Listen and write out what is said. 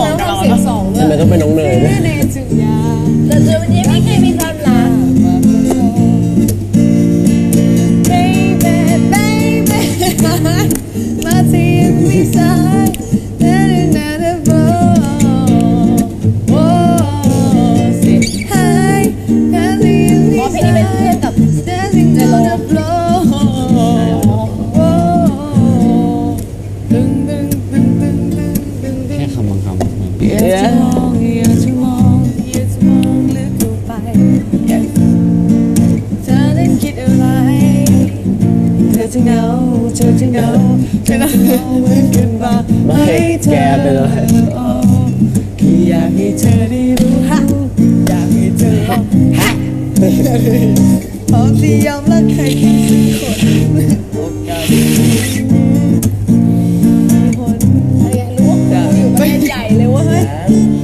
ของเราเนอะทำไมต้ก็เป็นน้องเนยด้วยแต่เจอวันี่เคมีความรัก Baby, baby, my tears inside. อยากจะมองอยาจะมองอยาจะมองลึกลงไปอยาเธอนั้คิดอะไร เธอจะเหงาเธอจะเหงาเธอจะเหงาเหมือนกันบ้างไหมเธอโอ้คืออยากให้เธอได้รู้อยากให้เธอลองหอมที่ยอมรักใคร เลยเว้ย